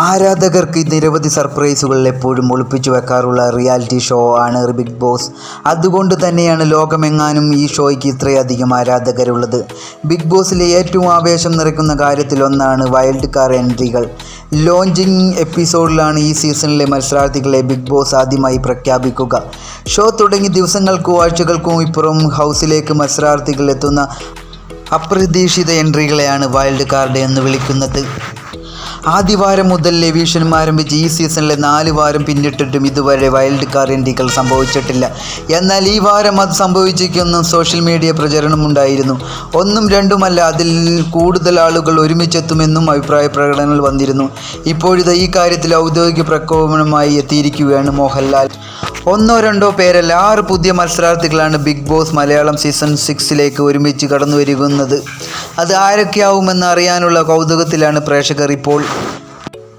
ആരാധകർക്ക് നിരവധി സർപ്രൈസുകൾ എപ്പോഴും ഒളിപ്പിച്ചു വെക്കാറുള്ള റിയാലിറ്റി ഷോ ആണ് ബിഗ് ബോസ്. അതുകൊണ്ട് തന്നെയാണ് ലോകമെങ്ങാനും ഈ ഷോയ്ക്ക് ഇത്രയധികം ആരാധകരുള്ളത്. ബിഗ് ബോസിലെ ഏറ്റവും ആവേശം നിറയ്ക്കുന്ന കാര്യത്തിലൊന്നാണ് വൈൽഡ് കാർ എൻട്രികൾ. ലോഞ്ചിങ് എപ്പിസോഡിലാണ് ഈ സീസണിലെ മത്സരാർത്ഥികളെ ബിഗ് ബോസ് ആദ്യമായി പ്രഖ്യാപിക്കുക. ഷോ തുടങ്ങി ദിവസങ്ങൾക്കോ ആഴ്ചകൾക്കും ഇപ്പുറം ഹൗസിലേക്ക് മത്സരാർത്ഥികൾ എത്തുന്ന അപ്രതീക്ഷിത എൻട്രികളെയാണ് വൈൽഡ് കാർഡ് എന്ന് വിളിക്കുന്നത്. ആദ്യവാരം മുതൽ ലെവീഷനും ആരംഭിച്ച് ഈ സീസണിലെ നാല് വാരം പിന്നിട്ടിട്ടും ഇതുവരെ വൈൽഡ് കാർഡ് എൻട്രികൾ സംഭവിച്ചിട്ടില്ല. എന്നാൽ ഈ വാരം അത് സംഭവിച്ചിരിക്കുന്ന സോഷ്യൽ മീഡിയ പ്രചരണമുണ്ടായിരുന്നു ഒന്നും രണ്ടുമല്ല അതിൽ കൂടുതൽ ആളുകൾ ഒരുമിച്ചെത്തുമെന്നും അഭിപ്രായ പ്രകടനങ്ങൾ വന്നിരുന്നു. ഇപ്പോഴിത് ഈ കാര്യത്തിൽ ഔദ്യോഗിക പ്രകോപനമായി എത്തിയിരിക്കുകയാണ് മോഹൻലാൽ. ഒന്നോ രണ്ടോ പേരല്ല ആറ് പുതിയ മത്സരാർത്ഥികളാണ് ബിഗ് ബോസ് മലയാളം സീസൺ സിക്സിലേക്ക് ഒരുമിച്ച് കടന്നു വരികുന്നത് അത് ആരൊക്കെയാവുമെന്ന് അറിയാനുള്ള കൗതുകത്തിലാണ് പ്രേക്ഷകർ ഇപ്പോൾ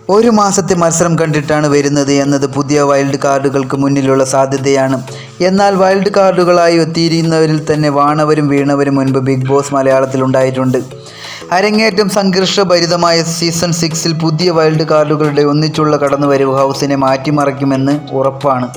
ഒരു മാസത്തെ മത്സരം കണ്ടിട്ടാണ് വരുന്നത് എന്നത് പുതിയ വൈൽഡ് കാർഡുകൾക്ക് മുന്നിലുള്ള സാധ്യതയാണ്. എന്നാൽ വൈൽഡ് കാർഡുകളായി എത്തിയിരിക്കുന്നവരിൽ തന്നെ വാണവരും വീണവരും മുൻപ് ബിഗ് ബോസ് മലയാളത്തിൽ ഉണ്ടായിട്ടുണ്ട്. അരങ്ങേറ്റം സംഘർഷഭരിതമായ സീസൺ സിക്സിൽ പുതിയ വൈൽഡ് കാർഡുകളുടെ ഒന്നിച്ചുള്ള കടന്നുവരവ് ഹൗസിനെ മാറ്റിമറിക്കുമെന്ന് ഉറപ്പാണ്.